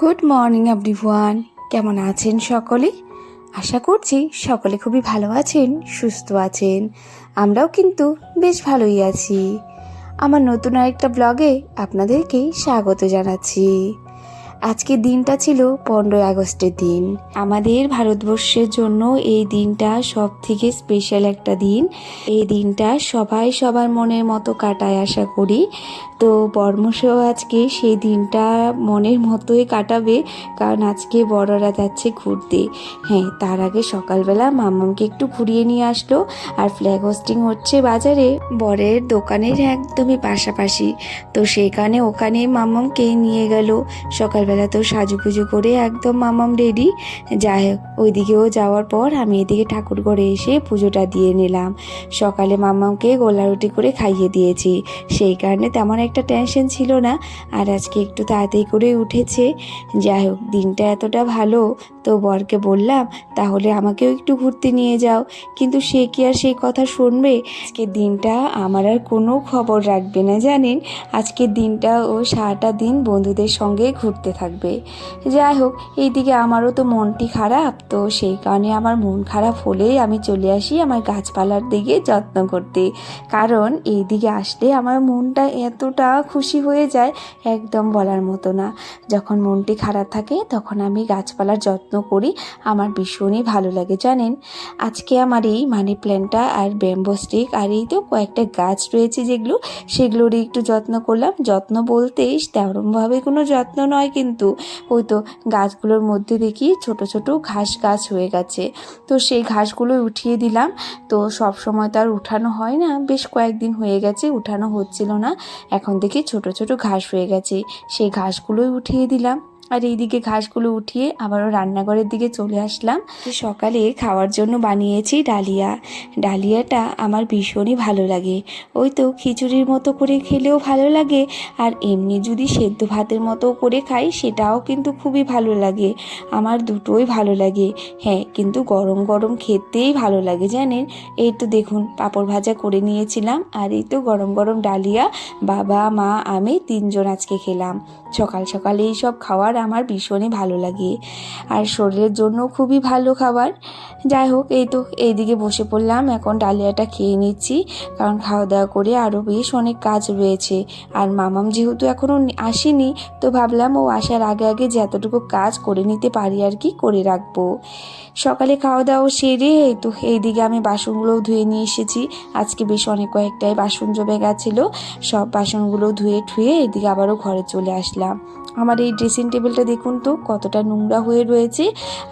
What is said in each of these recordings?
Good morning everyone কেমন আছেন সকলে? আশা করছি সকলে খুবই ভালো আছেন, সুস্থ আছেন। আমরাও কিন্তু বেশ ভালোই আছি। আমার নতুন আরেকটা ব্লগে আপনাদেরকে স্বাগত জানাচ্ছি। আজকের দিনটা ছিল পনেরোই আগস্টের দিন। আমাদের ভারতবর্ষের জন্য এই দিনটা সব থেকে স্পেশাল একটা দিন। এই দিনটা সবাই সবার মনের মতো কাটায়, আশা করি। তো বর্মসেও আজকে সেই দিনটা মনের মতোই কাটাবে, কারণ আজকে বড়রা যাচ্ছে ঘুরতে। হ্যাঁ তার আগে সকালবেলা মামামকে একটু ঘুরিয়ে নিয়ে আসলো, আর ফ্ল্যাগ হোস্টিং হচ্ছে বাজারে। বরের দোকানের একদমই পাশাপাশি। তো সেখানে ওখানে মামামকে নিয়ে গেল। সকালবেলা তো সাজুগুজু করে একদম মামাম রেডি যাই হোক, ওইদিকেও যাওয়ার পর আমি এদিকে ঠাকুর ঘরে এসে পুজোটা দিয়ে নিলাম। সকালে মামামকে গোলা রুটি করে খাইয়ে দিয়েছি। সেই কারণে তেমন একটা টেনশন ছিল না, আর আজকে একটু তাড়াতাড়ি করে উঠেছে। যাই হোক, দিনটা এতটা ভালো, তো বরকে বললাম, তাহলে আমাকেও একটু ঘুরতে নিয়ে যাও। কিন্তু সে কি আর সেই কথা শুনবে? আজকের দিনটা আমার আর কোনো খবর রাখবে না, জানেন? আজকের দিনটা ও সারাটা দিন বন্ধুদের সঙ্গে ঘুরতে থাকবে। যাই হোক, এইদিকে আমারও তো মনটি খারাপ, তো সেই কারণে আমার মন খারাপ হলেই আমি চলে আসি আমার গাছপালার দিকে যত্ন করতে। কারণ এই দিকে আসলে আমার মনটা এতটা খুশি হয়ে যায় একদম বলার মতো না। যখন মনটি খারাপ থাকে, তখন আমি গাছপালার যত্ন করি। আমার ভীষণই ভালো লাগে, জানেন? আজকে আমার এই মানি প্ল্যান্টটা আর ব্যাম্বো স্টিক আর এই তো কয়েকটা গাছ রয়েছে যেগুলো, সেগুলোরই একটু যত্ন করলাম। যত্ন বলতে তেমনভাবে কোনো যত্ন নয় কিন্তু, ওই তো গাছগুলোর মধ্যে দেখি ছোট ছোট ঘাস গাছ হয়ে গেছে। তো সেই ঘাসগুলো উঠিয়ে দিলাম। তো সব সময় তো আর উঠানো হয় না। বেশ কয়েকদিন হয়ে গেছে, উঠানো হচ্ছিল না। এখন দেখি ছোট ছোট ঘাস হয়ে গেছে। সেই ঘাসগুলোই উঠিয়ে দিলাম। আর এইদিকে ঘাসগুলো উঠিয়ে আবারও রান্নাঘরের দিকে চলে আসলাম। সকালে খাওয়ার জন্য বানিয়েছি ডালিয়া। ডালিয়াটা আমার ভীষণই ভালো লাগে। ওই তো খিচুড়ির মতো করে খেলেও ভালো লাগে আর এমনি যদি সেদ্ধ ভাতের মতো করে খাই সেটাও কিন্তু খুবই ভালো লাগে। আমার দুটোই ভালো লাগে। হ্যাঁ কিন্তু গরম গরম খেতেই ভালো লাগে জানেন? এই তো দেখুন, পাঁপড় ভাজা করে নিয়েছিলাম আর এই তো গরম গরম ডালিয়া বাবা, মা, আমি তিনজন আজকে খেলাম। সকাল সকালে এই সব খাওয়ার আমার ভীষণই ভালো লাগে। আর শরীরের জন্য খুবই ভালো খাবার। যাই হোক, এই তো এইদিকে বসে পড়লাম। এখন ডালিয়াটা খেয়ে নিচ্ছি। কারণ খাওয়া দাওয়া করে আরও বেশ অনেক কাজ রয়েছে। আর মামাম যেহেতু এখনও আসেনি, তো ভাবলাম ও আসার আগে আগে যতটুকু কাজ করে নিতে পারি আর কি, করে রাখব। সকালে খাওয়া দাওয়া সেরে এই তো এইদিকে আমি বাসনগুলোও ধুয়ে নিয়ে এসেছি। আজকে বেশ অনেক কয়েকটাই বাসন জমে গেছিল। সব বাসনগুলো ধুয়ে ঠুয়ে এদিকে আবারও ঘরে চলে আসলাম। আমার এই ড্রেসিং টেবিলটা দেখুন তো, কতটা নোংরা হয়ে রয়েছে।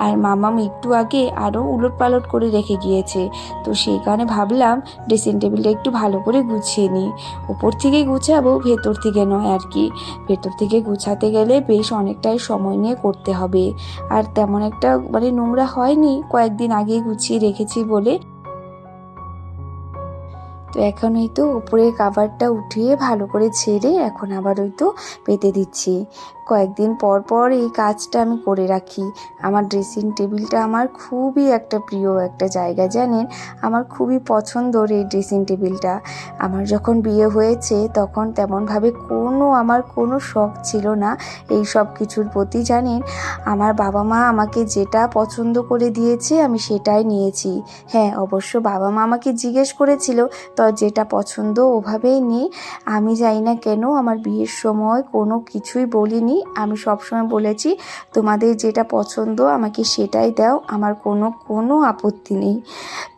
আর মামাম একটু আগে আরও উলট পালট করে রেখে গিয়েছে। তো সেই কারণে ভাবলাম ড্রেসিং টেবিলটা একটু ভালো করে গুছিয়ে নিই। উপর থেকেই গুছাবো, ভেতর থেকে নয় আর কি। ভেতর থেকে গুছাতে গেলে বেশ অনেকটাই সময় নিয়ে করতে হবে। আর তেমন একটা মানে নোংরা হয়নি, কয়েকদিন আগেই গুছিয়ে রেখেছি বলে। তো এখন ওই তো উপরের কাভারটা উঠিয়ে ভালো করে ছেড়ে এখন আবার ওই তো পেতে দিচ্ছি। কয়েকদিন পর পর এই কাজটা আমি করে রাখি। আমার ড্রেসিং টেবিলটা আমার খুবই একটা প্রিয় একটা জায়গা, জানেন? আমার খুবই পছন্দর এই ড্রেসিং টেবিলটা আমার যখন বিয়ে হয়েছে, তখন তেমনভাবে কোনো আমার কোনো শখ ছিল না এই সব কিছুর প্রতি, জানেন? আমার বাবা মা আমাকে যেটা পছন্দ করে দিয়েছে, আমি সেটাই নিয়েছি। হ্যাঁ অবশ্য বাবা মা আমাকে জিজ্ঞেস করেছিল, তো যেটা পছন্দ ওভাবেই নিই আমি জানি না কেন, আমার বিয়ের সময় কোনো কিছুই বলিনি। আমি সবসময় বলেছি, তোমাদের যেটা পছন্দ, আমাকে সেটাই দাও, আমার কোনো কোনো আপত্তি নেই।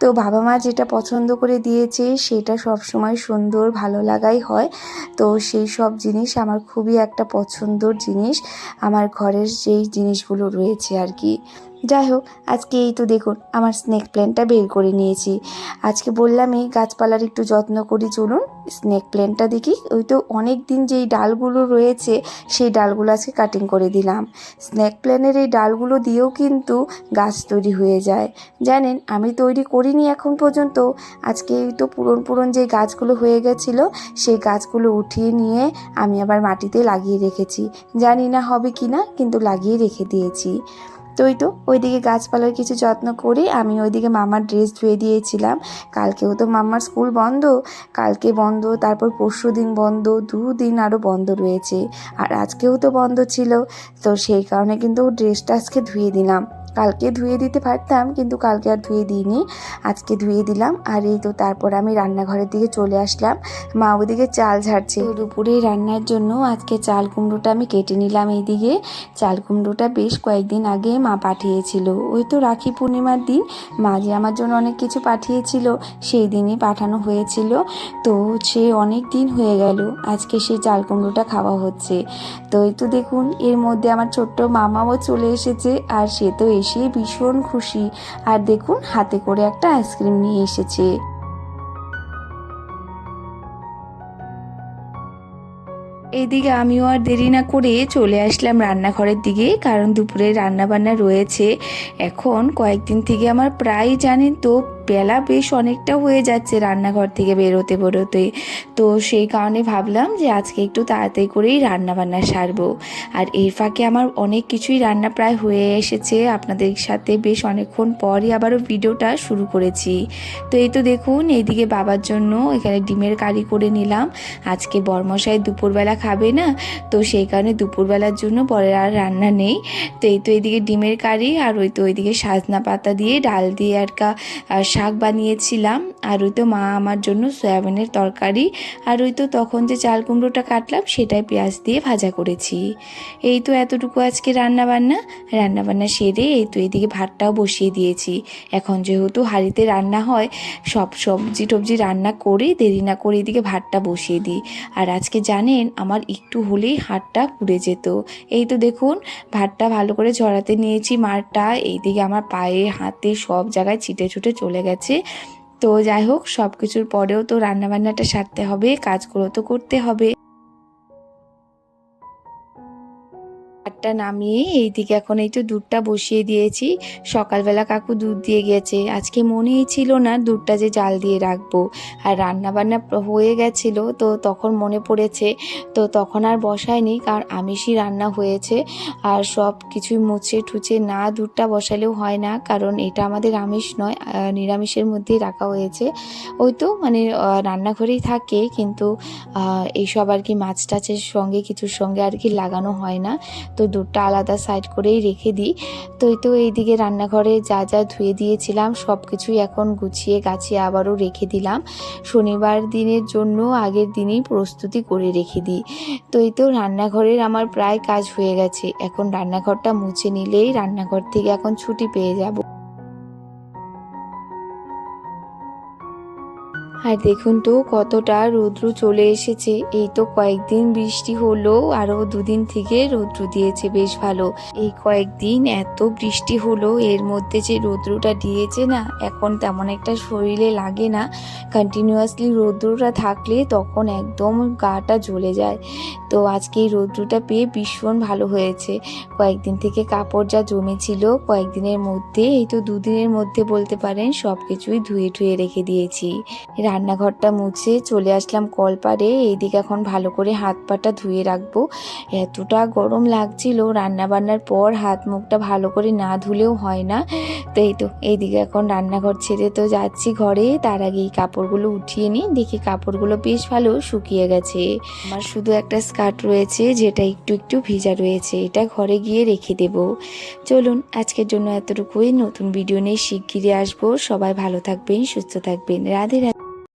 তো বাবা মা যেটা পছন্দ করে দিয়েছে, সেটা সবসময় সুন্দর, ভালো লাগাই হয়। তো সেই সব জিনিস আমার খুবই একটা পছন্দর জিনিস, আমার ঘরের যেই জিনিসগুলো রয়েছে আর কি। যাই হোক, আজকে এই তো দেখুন, আমার স্নেক প্ল্যানটা বের করে নিয়েছি। আজকে বললামই গাছপালার একটু যত্ন করি, চলুন স্নেক প্ল্যানটা দেখি। ওই তো অনেক দিন যেই ডালগুলো রয়েছে, সেই ডালগুলো আজকে কাটিং করে দিলাম। স্নেক প্ল্যানের এই ডালগুলো দিয়েও কিন্তু গাছ তৈরি হয়ে যায়। জানেন, আমি তৈরি করিনি এখন পর্যন্ত। আজকে এই তো পুরন পুরন যে গাছগুলো হয়ে গেছিল, সেই গাছগুলো উঠিয়ে নিয়ে আমি আবার মাটিতে লাগিয়ে রেখেছি। জানি না হবে কি না কিন্তু লাগিয়ে রেখে দিয়েছি। তো ওই তো, ওইদিকে গাছপালার কিছু যত্ন করে আমি ওইদিকে মামার ড্রেস ধুয়ে দিয়েছিলাম। কালকেও তো মামার স্কুল বন্ধ, কালকে বন্ধ, তারপর পরশু দিন বন্ধ দুদিন আরও বন্ধ রয়েছে। আর আজকেও তো বন্ধ ছিল, তো সেই কারণে কিন্তু ড্রেসটা আজকে ধুয়ে দিলাম। কালকে ধুয়ে দিতে পারতাম, কিন্তু কালকে আর ধুয়ে দিইনি। আজকে ধুয়ে দিলাম, আর এই তো তারপর আমি রান্নাঘরের দিকে চলে আসলাম। মা ওদিকে চাল ঝাড়ছে। দুপুরে রান্নার জন্য আজকে চাল কুমড়োটা আমি কেটে নিলাম এইদিকে। চাল কুমড়োটা বেশ কয়েকদিন আগে মা পাঠিয়েছিল। ওই তো রাখি পূর্ণিমার দিন, মা যে আমার জন্য অনেক কিছু পাঠিয়েছিল, সেই দিনই পাঠানো হয়েছিল। তো সে অনেক দিন হয়ে গেল, আজকে সেই চাল কুমড়োটা খাওয়া হচ্ছে। তো এই তো দেখুন, এর মধ্যে আমার ছোট্ট মামাও চলে এসেছে, আর সে তো এসে ভীষণ খুশি। আর দেখুন, হাতে করে একটা আইসক্রিম নিয়ে এসেছে। এইদিকে আমিও আর দেরি না করে চলে আসলাম রান্নাঘরের দিকে, কারণ দুপুরে রান্নাবান্না রয়েছে। এখন কয়েকদিন থেকে আমার প্রায় জানেন তো বেলা বেশ অনেকটা হয়ে যাচ্ছে রান্নাঘর থেকে বেরোতে বেরোতে তো সেই কারণে ভাবলাম যে আজকে একটু তাড়াতাড়ি করেই রান্না বান্না সারবো। আর এর ফাঁকে আমার অনেক কিছুই রান্না প্রায় হয়ে এসেছে। আপনাদের সাথে বেশ অনেকক্ষণ পরই আবারও ভিডিওটা শুরু করেছি। তো এই তো দেখুন, এইদিকে বাবার জন্য এখানে ডিমের কারি করে নিলাম। আজকে বরমশাই দুপুরবেলা খাবে না, তো সেই কারণে দুপুরবেলার জন্য পরে আর রান্না নেই। তো এই তো এইদিকে ডিমের কারি আর ওই তো ওইদিকে সাজনা পাতা দিয়ে ডাল দিয়ে আর শাক বানিয়েছিলাম, আর ওই তো মা আমার জন্য সয়াবিনের তরকারি, আর ওই তো তখন যে চাল কুমড়োটা কাটলাম, সেটাই পেঁয়াজ দিয়ে ভাজা করেছি। এই তো এতটুকু আজকে রান্না বান্না রান্না বান্না সেরে এই তো এইদিকে ভাতটাও বসিয়ে দিয়েছি। এখন যেহেতু হাঁড়িতে রান্না হয়, সব সবজি টবজি রান্না করে দেরি না করে এদিকে ভাতটা বসিয়ে দিই। আর আজকে জানেন, আমার একটু হলেই হাতটা পুড়ে যেত। এই তো দেখুন, ভাতটা ভালো করে ঝরাতে নিয়েছি মারটা, এইদিকে আমার পায়ে, হাতে সব জায়গায় ছিটে ছুটে চলে গেছে তো যাই হোক সব কিছুর পরেও তো রান্নাবান্নাটা সারতে হবে কাজগুলো তো করতে হবে। ভাতটা নামিয়ে এইদিকে এখন এই তো দুধটা বসিয়ে দিয়েছি। সকালবেলা কাকু দুধ দিয়ে গেছে। আজকে মনেই ছিল না দুধটা যে জাল দিয়ে রাখব। আর রান্না বান্না হয়ে গেছিল তো তখন মনে পড়েছে। তো তখন আর বসায়নি কারণ আমিষই রান্না হয়েছে। আর সব কিছুই মুছে ঠুচে না দুধটা বসালেও হয় না কারণ এটা আমাদের আমিষ নয় নিরামিষের মধ্যেই রাখা হয়েছে। ওই তো মানে রান্নাঘরেই থাকে কিন্তু এইসব আর কি মাছ টাছের সঙ্গে কিছুর সঙ্গে আর কি লাগানো হয় না। তো দুধটা আলাদা সাইড করেই রেখে দিই। তো এই তো এইদিকে রান্নাঘরে যা যা ধুয়ে দিয়েছিলাম, সব কিছুই এখন গুছিয়ে গাছিয়ে আবারও রেখে দিলাম। শনিবার দিনের জন্য আগের দিনেই প্রস্তুতি করে রেখে দিই। তো তো রান্নাঘরের আমার প্রায় কাজ হয়ে গেছে। এখন রান্নাঘরটা মুছে নিলেই রান্নাঘর থেকে এখন ছুটি পেয়ে যাব। আর দেখুন তো কতটা রৌদ্র চলে এসেছে। এই তো কয়েকদিন বৃষ্টি হলো, আরও দুদিন থেকে রৌদ্র দিয়েছে বেশ ভালো। এই কয়েকদিন এত বৃষ্টি হলো, এর মধ্যে যে রৌদ্রটা দিয়েছে না, এখন তেমন একটা শরীরে লাগে না। কন্টিনিউয়াসলি রৌদ্রটা থাকলে তখন একদম গাটা জ্বলে যায়। তো আজকে এই রৌদ্রটা পেয়ে ভীষণ ভালো হয়েছে। কয়েকদিন থেকে কাপড় যা জমেছিল কয়েকদিনের মধ্যে, এই তো দুদিনের মধ্যে বলতে পারেন সব কিছুই ধুয়ে ঠুয়ে রেখে দিয়েছি। রান্নাঘরটা মুছে চলে আসলাম কলপারে এইদিকে এখন ভালো করে হাত পাটা ধুয়ে রাখব। এতটা গরম লাগছিল রান্না বান্নার পর হাত মুখটা ভালো করে না ধুলেও হয় না। তো এই তো, এইদিকে এখন রান্নাঘর ছেড়ে তো যাচ্ছি ঘরে, তার আগে এই কাপড়গুলো উঠিয়ে নিই, দেখি কাপড়গুলো বেশ ভালো শুকিয়ে গেছে। আমার শুধু একটা স্কার্ট রয়েছে, যেটা একটু একটু ভিজা রয়েছে, এটা ঘরে গিয়ে রেখে দেব। চলুন, আজকের জন্য এতটুকুই। নতুন ভিডিও নিয়ে শিগগিরই আসব। সবাই ভালো থাকবেন, সুস্থ থাকবেন। রাধে রাধে।